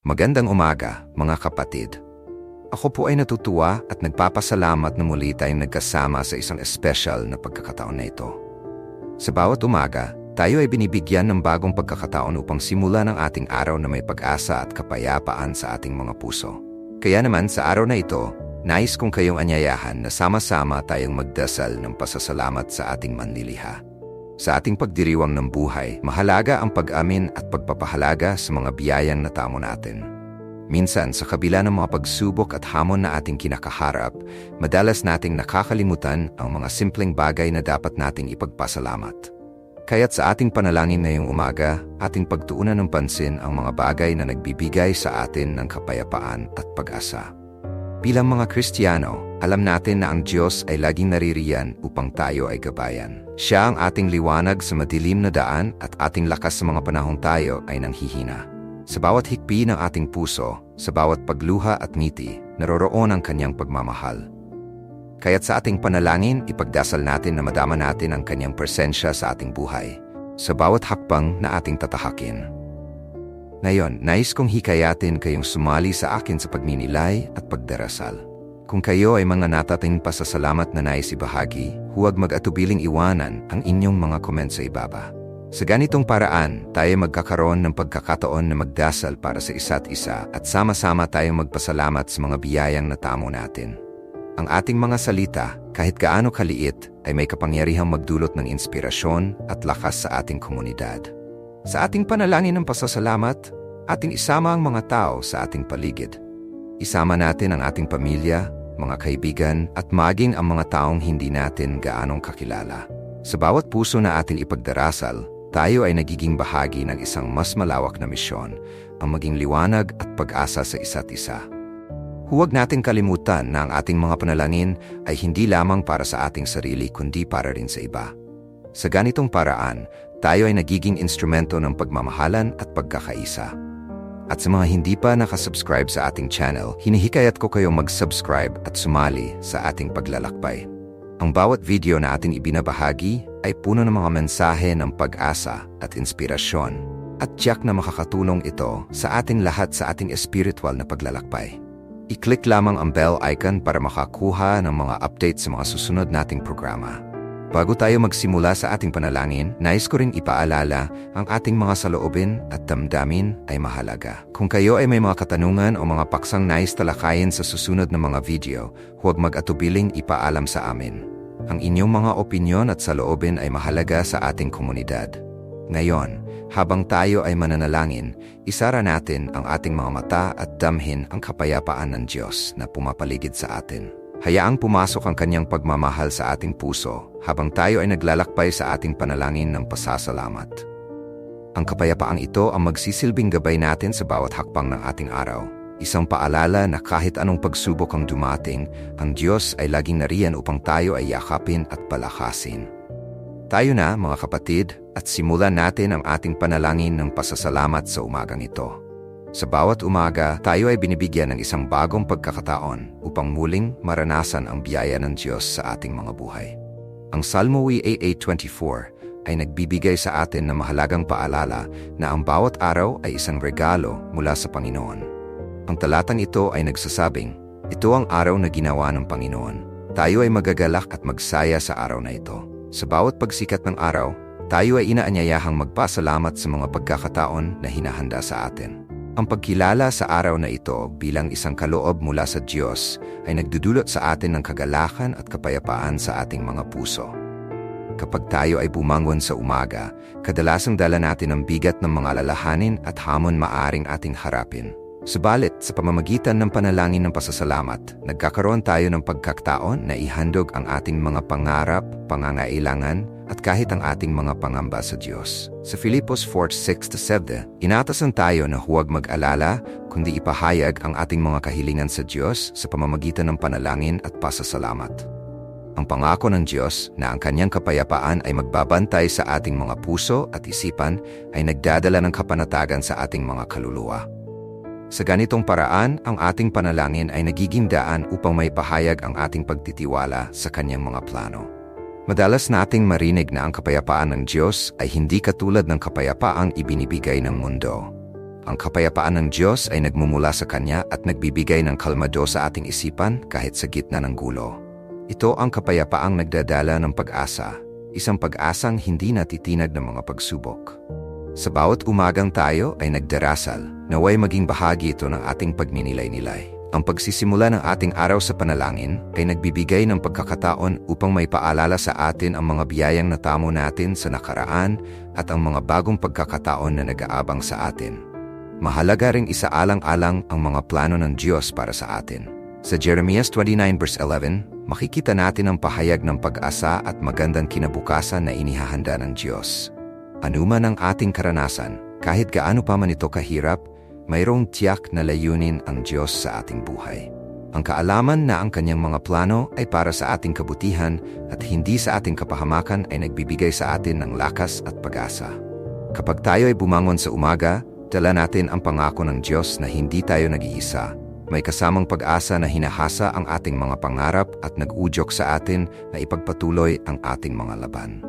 Magandang umaga, mga kapatid. Ako po ay natutuwa at nagpapasalamat na muli tayong nagkasama sa isang espesyal na pagkakataon na ito. Sa bawat umaga, tayo ay binibigyan ng bagong pagkakataon upang simulan ang ating araw na may pag-asa at kapayapaan sa ating mga puso. Kaya naman sa araw na ito, nais kong kayong anyayahan na sama-sama tayong magdasal ng pasasalamat sa ating manliliha. Sa ating pagdiriwang ng buhay, mahalaga ang pag-amin at pagpapahalaga sa mga biyayang natamo natin. Minsan, sa kabila ng mga pagsubok at hamon na ating kinakaharap, madalas nating nakakalimutan ang mga simpleng bagay na dapat nating ipagpasalamat. Kaya't sa ating panalangin ngayong umaga, ating pagtuunan ng pansin ang mga bagay na nagbibigay sa atin ng kapayapaan at pag-asa. Bilang mga Kristiyano, alam natin na ang Diyos ay laging naririyan upang tayo ay gabayan. Siya ang ating liwanag sa madilim na daan at ating lakas sa mga panahong tayo ay nanghihina. Sa bawat hikbi ng ating puso, sa bawat pagluha at ngiti, naroroon ang kanyang pagmamahal. Kaya't sa ating panalangin, ipagdasal natin na madama natin ang kanyang presensya sa ating buhay, sa bawat hakbang na ating tatahakin. Ngayon, nais kong hikayatin kayong sumali sa akin sa pagninilay at pagdarasal. Kung kayo ay mga natating pasasalamat na nais ibahagi, huwag mag-atubiling iwanan ang inyong mga comment sa ibaba. Sa ganitong paraan, tayo magkakaroon ng pagkakataon na magdasal para sa isa't isa at sama-sama tayong magpasalamat sa mga biyayang natamo natin. Ang ating mga salita, kahit gaano kaliit, ay may kapangyarihang magdulot ng inspirasyon at lakas sa ating komunidad. Sa ating panalangin ng pasasalamat, ating isama ang mga tao sa ating paligid. Isama natin ang ating pamilya, mga kaibigan at maging ang mga taong hindi natin gaanong kakilala. Sa bawat puso na atin ipagdarasal, tayo ay nagiging bahagi ng isang mas malawak na misyon, ang maging liwanag at pag-asa sa isa't isa. Huwag nating kalimutan na ang ating mga panalangin ay hindi lamang para sa ating sarili kundi para rin sa iba. Sa ganitong paraan, tayo ay nagiging instrumento ng pagmamahalan at pagkakaisa. At sa mga hindi pa nakasubscribe sa ating channel, hinihikayat ko kayong mag-subscribe at sumali sa ating paglalakbay. Ang bawat video na ating ibinabahagi ay puno ng mga mensahe ng pag-asa at inspirasyon at tiyak na makakatulong ito sa ating lahat sa ating espiritual na paglalakbay. I-click lamang ang bell icon para makakuha ng mga update sa mga susunod nating programa. Bago tayo magsimula sa ating panalangin, nais ko rin ipaalala ang ating mga saloobin at damdamin ay mahalaga. Kung kayo ay may mga katanungan o mga paksang nais talakayin sa susunod na mga video, huwag mag-atubiling ipaalam sa amin. Ang inyong mga opinyon at saloobin ay mahalaga sa ating komunidad. Ngayon, habang tayo ay mananalangin, isara natin ang ating mga mata at damhin ang kapayapaan ng Diyos na pumapaligid sa atin. Hayaang pumasok ang kanyang pagmamahal sa ating puso habang tayo ay naglalakbay sa ating panalangin ng pasasalamat. Ang kapayapaang ito ang magsisilbing gabay natin sa bawat hakbang ng ating araw. Isang paalala na kahit anong pagsubok ang dumating, ang Diyos ay laging nariyan upang tayo ay yakapin at palakasin. Tayo na, mga kapatid, at simulan natin ang ating panalangin ng pasasalamat sa umagang ito. Sa bawat umaga, tayo ay binibigyan ng isang bagong pagkakataon upang muling maranasan ang biyaya ng Diyos sa ating mga buhay. Ang Salmo AA24 ay nagbibigay sa atin ng mahalagang paalala na ang bawat araw ay isang regalo mula sa Panginoon. Ang talatang ito ay nagsasabing, ito ang araw na ginawa ng Panginoon. Tayo ay magagalak at magsaya sa araw na ito. Sa bawat pagsikat ng araw, tayo ay inaanyayahang magpasalamat sa mga pagkakataon na hinahanda sa atin. Ang pagkilala sa araw na ito bilang isang kaloob mula sa Diyos ay nagdudulot sa atin ng kagalakan at kapayapaan sa ating mga puso. Kapag tayo ay bumangon sa umaga, kadalasang dala natin ang bigat ng mga lalahanin at hamon maaring ating harapin. Subalit, sa pamamagitan ng panalangin ng pasasalamat, nagkakaroon tayo ng pagkaktaon na ihandog ang ating mga pangarap, pangangailangan, at kahit ang ating mga pangamba sa Diyos. Sa Filipos 4.6-7, inatasan tayo na huwag mag-alala kundi ipahayag ang ating mga kahilingan sa Diyos sa pamamagitan ng panalangin at pasasalamat. Ang pangako ng Diyos na ang kanyang kapayapaan ay magbabantay sa ating mga puso at isipan ay nagdadala ng kapanatagan sa ating mga kaluluwa. Sa ganitong paraan, ang ating panalangin ay nagiging daan upang may pahayag ang ating pagtitiwala sa kanyang mga plano. Madalas nating marinig na ang kapayapaan ng Diyos ay hindi katulad ng kapayapaang ibinibigay ng mundo. Ang kapayapaan ng Diyos ay nagmumula sa Kanya at nagbibigay ng kalmado sa ating isipan kahit sa gitna ng gulo. Ito ang kapayapaang nagdadala ng pag-asa, isang pag-asang hindi natitinag ng mga pagsubok. Sa bawat umagang tayo ay nagdarasal, naway maging bahagi ito ng ating pagninilay-nilay. Ang pagsisimula ng ating araw sa panalangin ay nagbibigay ng pagkakataon upang may paalala sa atin ang mga biyayang natamo natin sa nakaraan at ang mga bagong pagkakataon na nag-aabang sa atin. Mahalaga ring isaalang-alang ang mga plano ng Diyos para sa atin. Sa Jeremias 29 verse 11, makikita natin ang pahayag ng pag-asa at magandang kinabukasan na inihahanda ng Diyos. Anuman ang ating karanasan, kahit gaano pa man ito kahirap, mayroong tiyak na layunin ang Diyos sa ating buhay. Ang kaalaman na ang kanyang mga plano ay para sa ating kabutihan at hindi sa ating kapahamakan ay nagbibigay sa atin ng lakas at pag-asa. Kapag tayo ay bumangon sa umaga, dala natin ang pangako ng Diyos na hindi tayo nag-iisa. May kasamang pag-asa na hinahasa ang ating mga pangarap at nag-udyok sa atin na ipagpatuloy ang ating mga laban.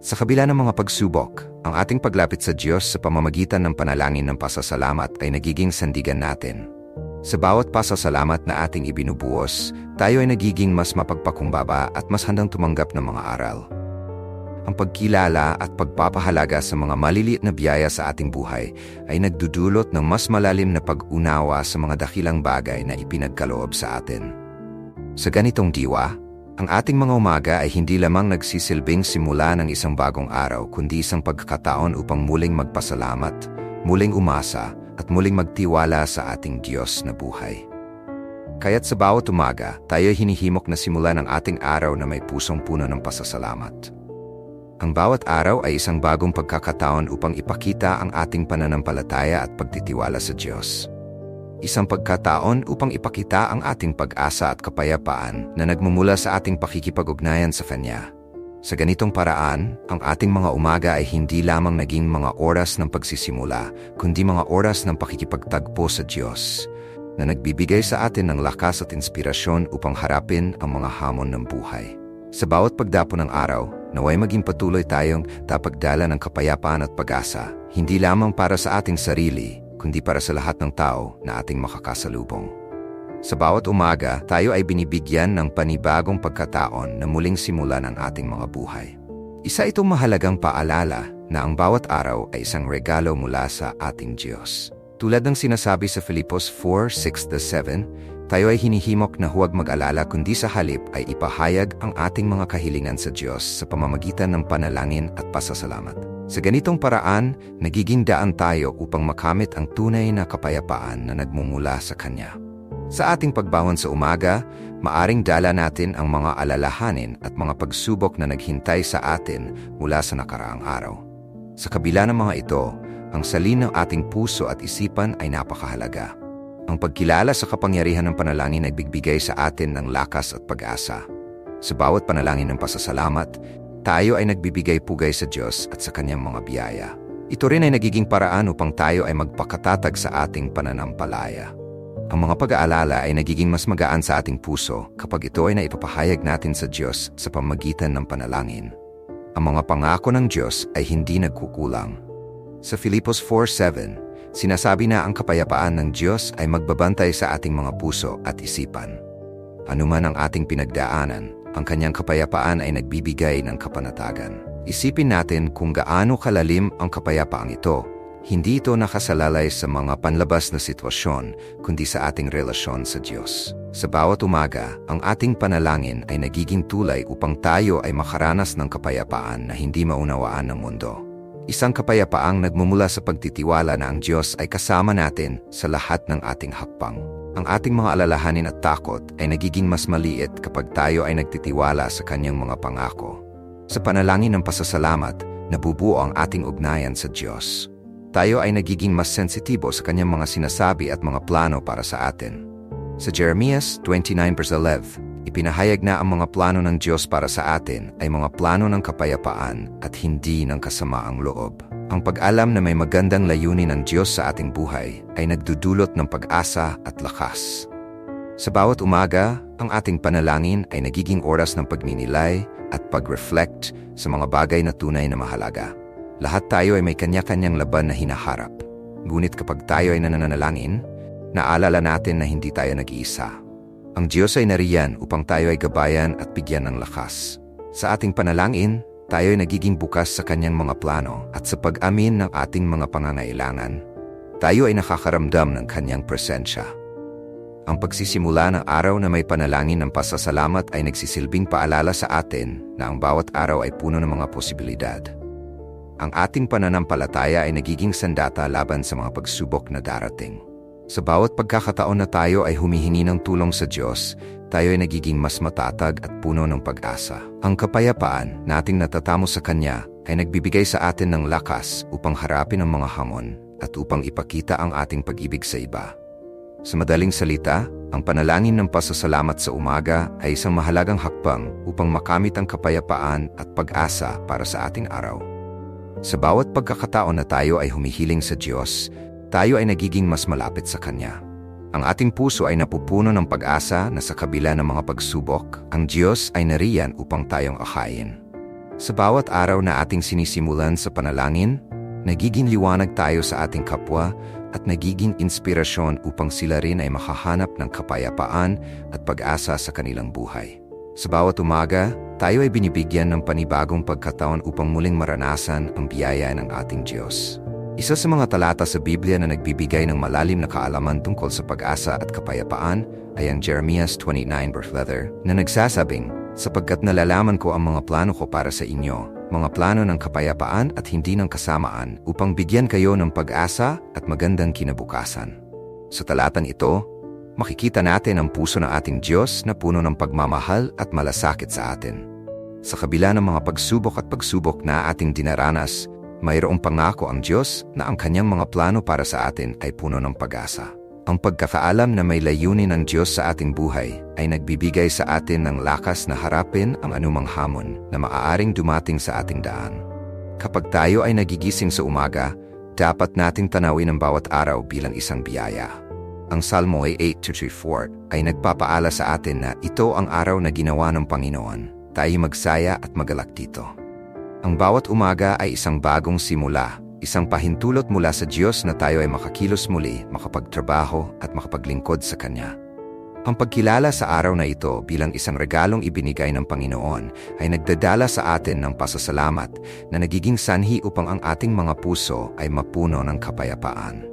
Sa kabila ng mga pagsubok, ang ating paglapit sa Diyos sa pamamagitan ng panalangin ng pasasalamat ay nagiging sandigan natin. Sa bawat pasasalamat na ating ibinubuos, tayo ay nagiging mas mapagpakumbaba at mas handang tumanggap ng mga aral. Ang pagkilala at pagpapahalaga sa mga maliliit na biyaya sa ating buhay ay nagdudulot ng mas malalim na pag-unawa sa mga dakilang bagay na ipinagkaloob sa atin. Sa ganitong diwa, ang ating mga umaga ay hindi lamang nagsisilbing simula ng isang bagong araw kundi isang pagkakataon upang muling magpasalamat, muling umasa at muling magtiwala sa ating Diyos na buhay. Kaya't sa bawat umaga, tayo hinihimok na simula ng ating araw na may pusong puno ng pasasalamat. Ang bawat araw ay isang bagong pagkakataon upang ipakita ang ating pananampalataya at pagtitiwala sa Diyos isang pagkataon upang ipakita ang ating pag-asa at kapayapaan na nagmumula sa ating pakikipag-ugnayan sa Kanya. Sa ganitong paraan, ang ating mga umaga ay hindi lamang naging mga oras ng pagsisimula, kundi mga oras ng pakikipagtagpo sa Diyos, na nagbibigay sa atin ng lakas at inspirasyon upang harapin ang mga hamon ng buhay. Sa bawat pagdapo ng araw, naway maging patuloy tayong tapagdala ng kapayapaan at pag-asa, hindi lamang para sa ating sarili, kundi para sa lahat ng tao na ating makakasalubong. Sa bawat umaga, tayo ay binibigyan ng panibagong pagkataon na muling simulan ang ating mga buhay. Isa itong mahalagang paalala na ang bawat araw ay isang regalo mula sa ating Diyos. Tulad ng sinasabi sa Filipos 4, 6-7, tayo ay hinihimok na huwag mag-alala kundi sa halip ay ipahayag ang ating mga kahilingan sa Diyos sa pamamagitan ng panalangin at pasasalamat. Sa ganitong paraan, nagiging daan tayo upang makamit ang tunay na kapayapaan na nagmumula sa Kanya. Sa ating pagbangon sa umaga, maaring dala natin ang mga alalahanin at mga pagsubok na naghintay sa atin mula sa nakaraang araw. Sa kabila ng mga ito, ang salin ng ating puso at isipan ay napakahalaga. Ang pagkilala sa kapangyarihan ng panalangin ay bigbigay sa atin ng lakas at pag-asa. Sa bawat panalangin ng pasasalamat, tayo ay nagbibigay pugay sa Diyos at sa kanyang mga biyaya. Ito rin ay nagiging paraan upang tayo ay magpakatatag sa ating pananampalaya. Ang mga pag-aalala ay nagiging mas magaan sa ating puso kapag ito ay naipapahayag natin sa Diyos sa pamagitan ng panalangin. Ang mga pangako ng Diyos ay hindi nagkukulang. Sa Filipos 4.7, sinasabi na ang kapayapaan ng Diyos ay magbabantay sa ating mga puso at isipan. Anuman ang ating pinagdaanan, ang kanyang kapayapaan ay nagbibigay ng kapanatagan. Isipin natin kung gaano kalalim ang kapayapaang ito. Hindi ito nakasalalay sa mga panlabas na sitwasyon, kundi sa ating relasyon sa Diyos. Sa bawat umaga, ang ating panalangin ay nagiging tulay upang tayo ay makaranas ng kapayapaan na hindi maunawaan ng mundo. Isang kapayapaang nagmumula sa pagtitiwala na ang Diyos ay kasama natin sa lahat ng ating hakbang. Ang ating mga alalahanin at takot ay nagiging mas maliit kapag tayo ay nagtitiwala sa kanyang mga pangako. Sa panalangin ng pasasalamat, nabubuo ang ating ugnayan sa Diyos. Tayo ay nagiging mas sensitibo sa kanyang mga sinasabi at mga plano para sa atin. Sa Jeremias 29:11, ipinahayag na ang mga plano ng Diyos para sa atin ay mga plano ng kapayapaan at hindi ng kasamaang loob. Ang pag-alam na may magandang layunin ng Diyos sa ating buhay ay nagdudulot ng pag-asa at lakas. Sa bawat umaga, ang ating panalangin ay nagiging oras ng pagninilay at pag-reflect sa mga bagay na tunay na mahalaga. Lahat tayo ay may kanya-kanyang laban na hinaharap. Ngunit kapag tayo ay nananalangin, naalala natin na hindi tayo nag-iisa. Ang Diyos ay nariyan upang tayo ay gabayan at bigyan ng lakas. Sa ating panalangin, tayo ay nagiging bukas sa kanyang mga plano at sa pag-amin ng ating mga pangangailangan, tayo ay nakakaramdam ng kanyang presensya. Ang pagsisimula ng araw na may panalangin ng pasasalamat ay nagsisilbing paalala sa atin na ang bawat araw ay puno ng mga posibilidad. Ang ating pananampalataya ay nagiging sandata laban sa mga pagsubok na darating. Sa bawat pagkakataon na tayo ay humihingi ng tulong sa Diyos, tayo ay nagiging mas matatag at puno ng pag-asa. Ang kapayapaan nating natatamo sa Kanya ay nagbibigay sa atin ng lakas upang harapin ang mga hamon at upang ipakita ang ating pag-ibig sa iba. Sa madaling salita, ang panalangin ng pasasalamat sa umaga ay isang mahalagang hakbang upang makamit ang kapayapaan at pag-asa para sa ating araw. Sa bawat pagkakataon na tayo ay humihiling sa Diyos, tayo ay nagiging mas malapit sa Kanya. Ang ating puso ay napupuno ng pag-asa na sa kabila ng mga pagsubok, ang Diyos ay nariyan upang tayong akayin. Sa bawat araw na ating sinisimulan sa panalangin, nagiging liwanag tayo sa ating kapwa at nagiging inspirasyon upang sila rin ay makahanap ng kapayapaan at pag-asa sa kanilang buhay. Sa bawat umaga, tayo ay binibigyan ng panibagong pagkataon upang muling maranasan ang biyaya ng ating Diyos. Isa sa mga talata sa Biblia na nagbibigay ng malalim na kaalaman tungkol sa pag-asa at kapayapaan ay ang Jeremias 29 verse leather na nagsasabing, sapagkat nalalaman ko ang mga plano ko para sa inyo, mga plano ng kapayapaan at hindi ng kasamaan upang bigyan kayo ng pag-asa at magandang kinabukasan. Sa talatan ito, makikita natin ang puso ng ating Diyos na puno ng pagmamahal at malasakit sa atin. Sa kabila ng mga pagsubok at pagsubok na ating dinaranas, mayroong pangako ang Diyos na ang kanyang mga plano para sa atin ay puno ng pag-asa. Ang pagkakaalam na may layunin ng Diyos sa ating buhay ay nagbibigay sa atin ng lakas na harapin ang anumang hamon na maaaring dumating sa ating daan. Kapag tayo ay nagigising sa umaga, dapat nating tanawin ang bawat araw bilang isang biyaya. Ang Salmo 8.34 ay nagpapaala sa atin na ito ang araw na ginawa ng Panginoon. Tayo magsaya at magalak dito. Ang bawat umaga ay isang bagong simula Isang pahintulot mula sa Diyos na tayo ay makakilos muli, makapagtrabaho at makapaglingkod sa Kanya. Ang pagkilala sa araw na ito bilang isang regalong ibinigay ng Panginoon ay nagdadala sa atin ng pasasalamat na nagiging sanhi upang ang ating mga puso ay mapuno ng kapayapaan.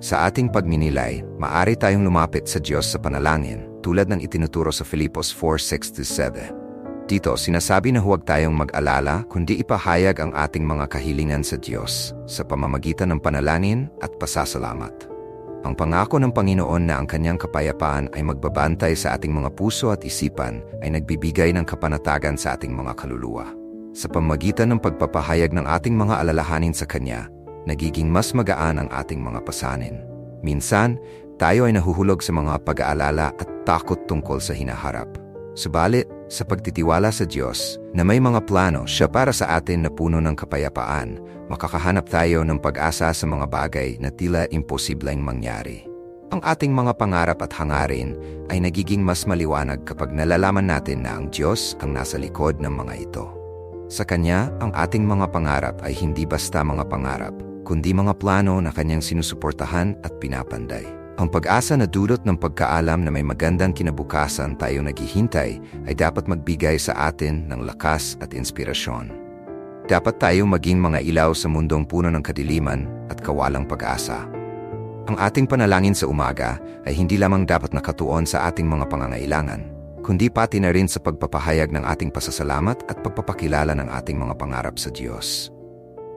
Sa ating pagminilay, maari tayong lumapit sa Diyos sa panalangin tulad ng itinuturo sa Filipos 4.6-7. Dito, sinasabi na huwag tayong mag-alala kundi ipahayag ang ating mga kahilingan sa Diyos sa pamamagitan ng panalangin at pasasalamat. Ang pangako ng Panginoon na ang kanyang kapayapaan ay magbabantay sa ating mga puso at isipan ay nagbibigay ng kapanatagan sa ating mga kaluluwa. Sa pamamagitan ng pagpapahayag ng ating mga alalahanin sa Kanya, nagiging mas magaan ang ating mga pasanin. Minsan, tayo ay nahuhulog sa mga pag-aalala at takot tungkol sa hinaharap. Subalit, sa pagtitiwala sa Diyos na may mga plano siya para sa atin na puno ng kapayapaan, makakahanap tayo ng pag-asa sa mga bagay na tila imposibleng mangyari. Ang ating mga pangarap at hangarin ay nagiging mas maliwanag kapag nalalaman natin na ang Diyos ang nasa likod ng mga ito. Sa Kanya, ang ating mga pangarap ay hindi basta mga pangarap, kundi mga plano na Kanyang sinusuportahan at pinapanday. Ang pag-asa na dulot ng pagkaalam na may magandang kinabukasan tayo naghihintay ay dapat magbigay sa atin ng lakas at inspirasyon. Dapat tayong maging mga ilaw sa mundong puno ng kadiliman at kawalang pag-asa. Ang ating panalangin sa umaga ay hindi lamang dapat nakatuon sa ating mga pangangailangan, kundi pati na rin sa pagpapahayag ng ating pasasalamat at pagpapakilala ng ating mga pangarap sa Diyos.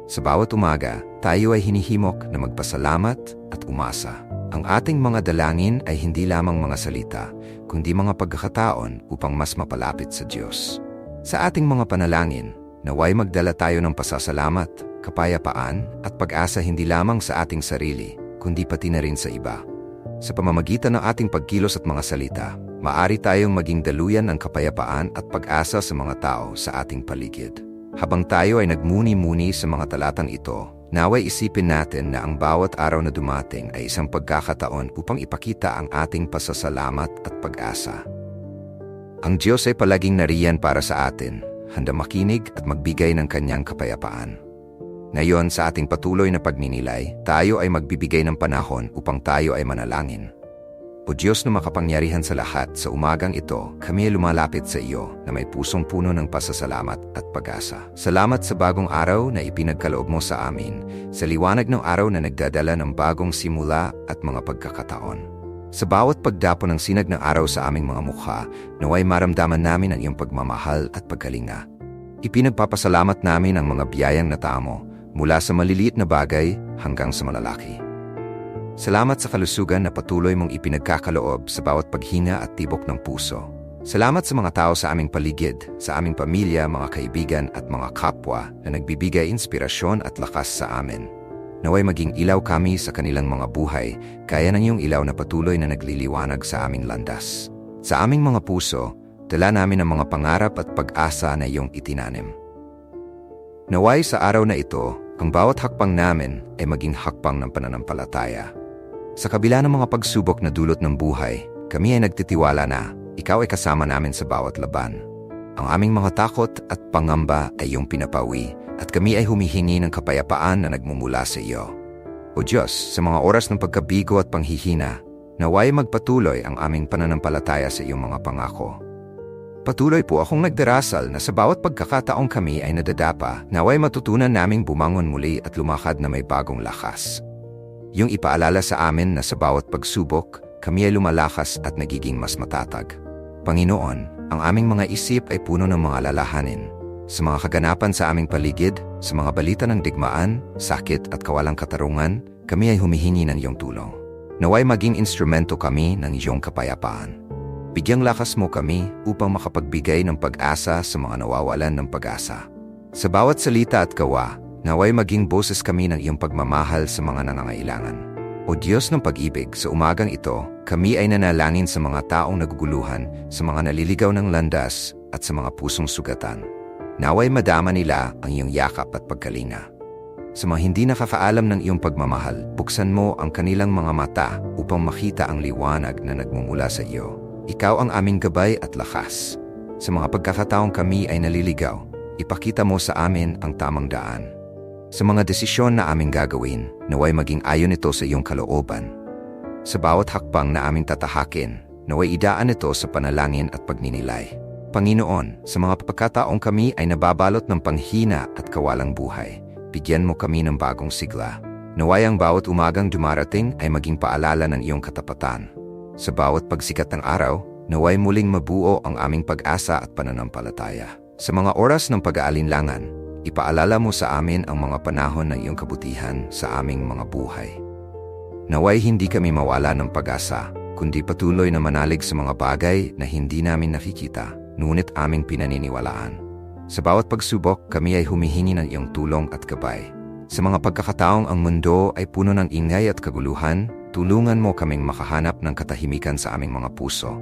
Sa bawat umaga, tayo ay hinihimok na magpasalamat at umasa. Ang ating mga dalangin ay hindi lamang mga salita, kundi mga pagkakataon upang mas mapalapit sa Diyos. Sa ating mga panalangin, naway magdala tayo ng pasasalamat, kapayapaan at pag-asa hindi lamang sa ating sarili, kundi pati na rin sa iba. Sa pamamagitan ng ating pagkilos at mga salita, maari tayong maging daluyan ng kapayapaan at pag-asa sa mga tao sa ating paligid. Habang tayo ay nagmuni-muni sa mga talatang ito, Naway isipin natin na ang bawat araw na dumating ay isang pagkakataon upang ipakita ang ating pasasalamat at pag-asa. Ang Diyos ay palaging nariyan para sa atin, handa makinig at magbigay ng kanyang kapayapaan. Ngayon sa ating patuloy na pagninilay, tayo ay magbibigay ng panahon upang tayo ay manalangin. O Diyos na makapangyarihan sa lahat, sa umagang ito, kami ay lumalapit sa iyo na may pusong puno ng pasasalamat at pag-asa. Salamat sa bagong araw na ipinagkaloob mo sa amin, sa liwanag ng araw na nagdadala ng bagong simula at mga pagkakataon. Sa bawat pagdapo ng sinag ng araw sa aming mga mukha, naway maramdaman namin ang iyong pagmamahal at pagkalinga. Ipinagpapasalamat namin ang mga biyayang natamo mula sa maliliit na bagay hanggang sa malalaki. Salamat sa kalusugan na patuloy mong ipinagkakaloob sa bawat paghinga at tibok ng puso. Salamat sa mga tao sa aming paligid, sa aming pamilya, mga kaibigan at mga kapwa na nagbibigay inspirasyon at lakas sa amin. Naway maging ilaw kami sa kanilang mga buhay, kaya ng iyong ilaw na patuloy na nagliliwanag sa aming landas. Sa aming mga puso, dala namin ang mga pangarap at pag-asa na iyong itinanim. Naway sa araw na ito, ang bawat hakbang namin ay maging hakbang ng pananampalataya. Sa kabila ng mga pagsubok na dulot ng buhay, kami ay nagtitiwala na ikaw ay kasama namin sa bawat laban. Ang aming mga takot at pangamba ay iyong pinapawi at kami ay humihingi ng kapayapaan na nagmumula sa iyo. O Diyos, sa mga oras ng pagkabigo at panghihina, naway magpatuloy ang aming pananampalataya sa iyong mga pangako. Patuloy po akong nagdarasal na sa bawat pagkakataong kami ay nadadapa, naway matutunan naming bumangon muli at lumakad na may bagong lakas. Yung ipaalala sa amin na sa bawat pagsubok, kami ay lumalakas at nagiging mas matatag. Panginoon, ang aming mga isip ay puno ng mga lalahanin. Sa mga kaganapan sa aming paligid, sa mga balita ng digmaan, sakit at kawalang katarungan, kami ay humihingi ng iyong tulong. Naway maging instrumento kami ng iyong kapayapaan. Bigyang lakas mo kami upang makapagbigay ng pag-asa sa mga nawawalan ng pag-asa. Sa bawat salita at gawa, Naway maging boses kami ng iyong pagmamahal sa mga nangangailangan. O Diyos ng pag-ibig, sa umagang ito, kami ay nanalangin sa mga taong naguguluhan, sa mga naliligaw ng landas, at sa mga pusong sugatan. Naway madama nila ang iyong yakap at pagkalinga. Sa mga hindi nakakaalam ng iyong pagmamahal, buksan mo ang kanilang mga mata upang makita ang liwanag na nagmumula sa iyo. Ikaw ang aming gabay at lakas. Sa mga pagkakataong kami ay naliligaw, ipakita mo sa amin ang tamang daan. Sa mga desisyon na aming gagawin, naway maging ayon ito sa iyong kalooban. Sa bawat hakbang na aming tatahakin, naway idaan ito sa panalangin at pagninilay. Panginoon, sa mga pagkataong kami ay nababalot ng panghina at kawalang buhay, bigyan mo kami ng bagong sigla. Naway ang bawat umagang dumarating ay maging paalala ng iyong katapatan. Sa bawat pagsikat ng araw, naway muling mabuo ang aming pag-asa at pananampalataya. Sa mga oras ng pag-aalinlangan, Ipaalala mo sa amin ang mga panahon ng iyong kabutihan sa aming mga buhay. Naway hindi kami mawala ng pag-asa, kundi patuloy na manalig sa mga bagay na hindi namin nakikita, ngunit aming pinaniniwalaan. Sa bawat pagsubok, kami ay humihingi ng iyong tulong at gabay. Sa mga pagkakataong ang mundo ay puno ng ingay at kaguluhan, tulungan mo kaming makahanap ng katahimikan sa aming mga puso.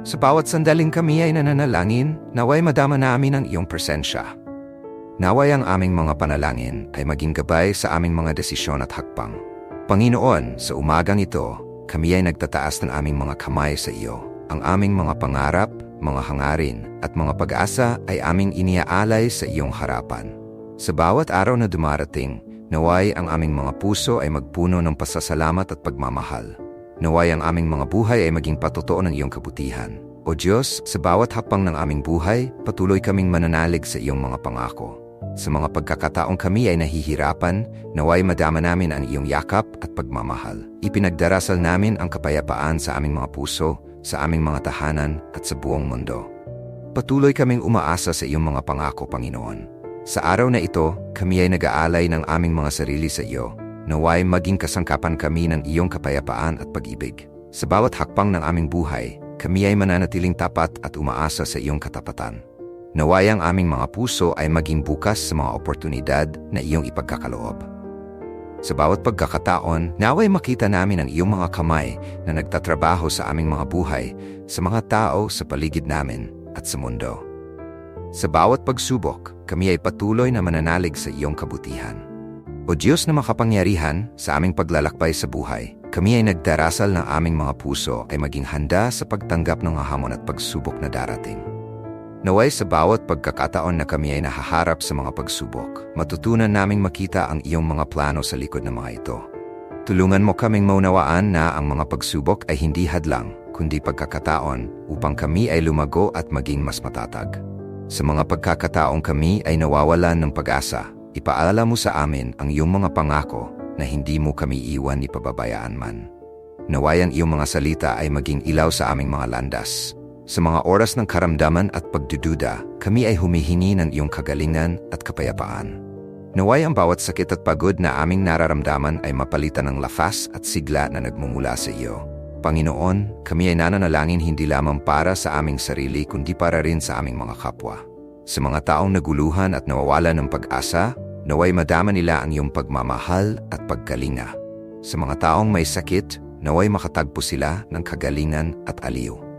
Sa bawat sandaling kami ay nananalangin, naway madama namin ang iyong presensya. Naway ang aming mga panalangin ay maging gabay sa aming mga desisyon at hakbang. Panginoon, sa umagang ito, kami ay nagtataas ng aming mga kamay sa iyo. Ang aming mga pangarap, mga hangarin at mga pag-asa ay aming iniaalay sa iyong harapan. Sa bawat araw na dumarating, naway ang aming mga puso ay magpuno ng pasasalamat at pagmamahal. Naway ang aming mga buhay ay maging patotoo ng iyong kabutihan. O Diyos, sa bawat hapang ng aming buhay, patuloy kaming mananalig sa iyong mga pangako. Sa mga pagkakataong kami ay nahihirapan, naway madama namin ang iyong yakap at pagmamahal. Ipinagdarasal namin ang kapayapaan sa aming mga puso, sa aming mga tahanan at sa buong mundo. Patuloy kaming umaasa sa iyong mga pangako, Panginoon. Sa araw na ito, kami ay nag-aalay ng aming mga sarili sa iyo. Naway maging kasangkapan kami ng iyong kapayapaan at pag-ibig. Sa bawat hakbang ng aming buhay, kami ay mananatiling tapat at umaasa sa iyong katapatan. Naway ang aming mga puso ay maging bukas sa mga oportunidad na iyong ipagkakaloob. Sa bawat pagkakataon, naway makita namin ang iyong mga kamay na nagtatrabaho sa aming mga buhay, sa mga tao sa paligid namin at sa mundo. Sa bawat pagsubok, kami ay patuloy na mananalig sa iyong kabutihan. O Diyos na makapangyarihan sa aming paglalakbay sa buhay, kami ay nagdarasal ng aming mga puso ay maging handa sa pagtanggap ng hamon at pagsubok na darating. Naway sa bawat pagkakataon na kami ay nahaharap sa mga pagsubok, matutunan naming makita ang iyong mga plano sa likod ng mga ito. Tulungan mo kaming maunawaan na ang mga pagsubok ay hindi hadlang, kundi pagkakataon upang kami ay lumago at maging mas matatag. Sa mga pagkakataong kami ay nawawalan ng pag-asa, ipaalam mo sa amin ang iyong mga pangako na hindi mo kami iwan ni pababayaan man. Naway ang iyong mga salita ay maging ilaw sa aming mga landas. Sa mga oras ng karamdaman at pagdududa, kami ay humihingi ng iyong kagalingan at kapayapaan. Naway ang bawat sakit at pagod na aming nararamdaman ay mapalitan ng lakas at sigla na nagmumula sa iyo. Panginoon, kami ay nananalangin hindi lamang para sa aming sarili kundi para rin sa aming mga kapwa. Sa mga taong naguluhan at nawawalan ng pag-asa, naway madama nila ang iyong pagmamahal at pagkalinga. Sa mga taong may sakit, naway makatagpo sila ng kagalingan at aliw.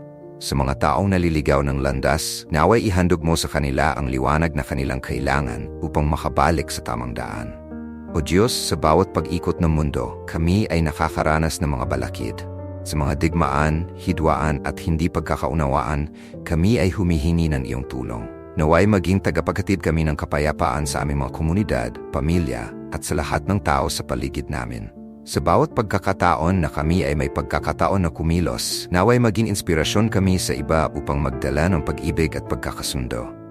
Sa mga taong naliligaw ng landas, naway ihandog mo sa kanila ang liwanag na kanilang kailangan upang makabalik sa tamang daan. O Diyos, sa bawat pag-ikot ng mundo, kami ay nakakaranas ng mga balakid. Sa mga digmaan, hidwaan at hindi pagkakaunawaan, kami ay humihingi ng iyong tulong. Naway maging tagapaghatid kami ng kapayapaan sa aming mga komunidad, pamilya at sa lahat ng tao sa paligid namin. Sa bawat pagkakataon na kami ay may pagkakataon na kumilos, naway maging inspirasyon kami sa iba upang magdala ng pag-ibig at pagkakasundo.